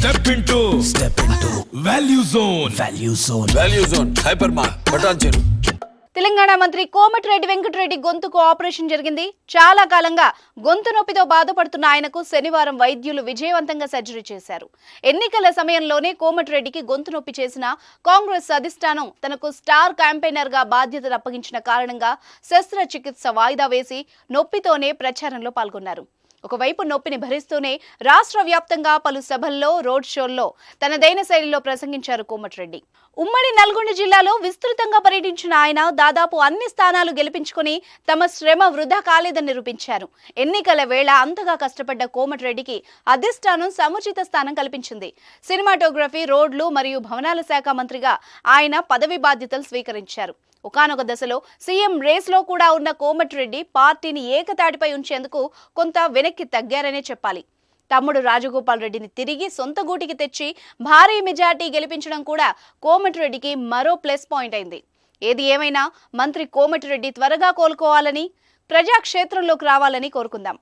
Step into step into value zone value zone value zone hyper mart Patancheru Telangana మంత్రి కోమటిరెడ్డి వెంకటరెడ్డి గొంతుకు operation జరిగింది. చాలా కాలంగా గొంతు నొప్పితో బాధపడుతున్న ఆయనకు శనివారం వైద్యులు విజయవంతంగా సర్జరీ చేశారు. ఎన్నికల సమయంలోనే కోమటిరెడ్డికి గొంతు నొప్పి చేసిన కాంగ్రెస్ అధిష్టానం తనకు స్టార్ క్యాంపెయినర్గా బాధ్యతలు అప్పగించిన కారణంగా శస్త్రచికిత్స వాయిదా వేసి నొప్పితోనే ప్రచారంలో పాల్గొన్నారు. ఒకవైపు నొప్పిని భరిస్తూనే రాష్ట్ర వ్యాప్తంగా పలు సభల్లో రోడ్ షోల్లో తనదైన శైలిలో ప్రసంగించారు కోమటిరెడ్డి. ఉమ్మడి నల్గొండ జిల్లాలో విస్తృతంగా పర్యటించిన ఆయన దాదాపు అన్ని స్థానాలు గెలిపించుకుని తమ శ్రమ వృధా కాలేదని నిరూపించారు. ఎన్నికల వేళ అంతగా కష్టపడ్డ కోమటిరెడ్డికి అధిష్టానం సముచిత స్థానం కల్పించింది. సినిమాటోగ్రఫీ రోడ్లు మరియు భవనాల శాఖ మంత్రిగా ఆయన పదవి బాధ్యతలు స్వీకరించారు. ఒకానొక దశలో సీఎం రేస్లో కూడా ఉన్న కోమటిరెడ్డి పార్టీని ఏకతాటిపై ఉంచేందుకు కొంత వెనక్కి తగ్గారనే చెప్పాలి. తమ్ముడు రాజగోపాల్ రెడ్డిని తిరిగి సొంత గూటికి తెచ్చి భారీ మెజార్టీ గెలిపించడం కూడా కోమటిరెడ్డికి మరో ప్లస్ పాయింట్ అయింది. ఏది ఏమైనా మంత్రి కోమటిరెడ్డి త్వరగా కోలుకోవాలని ప్రజాక్షేత్రంలోకి రావాలని కోరుకుందాం.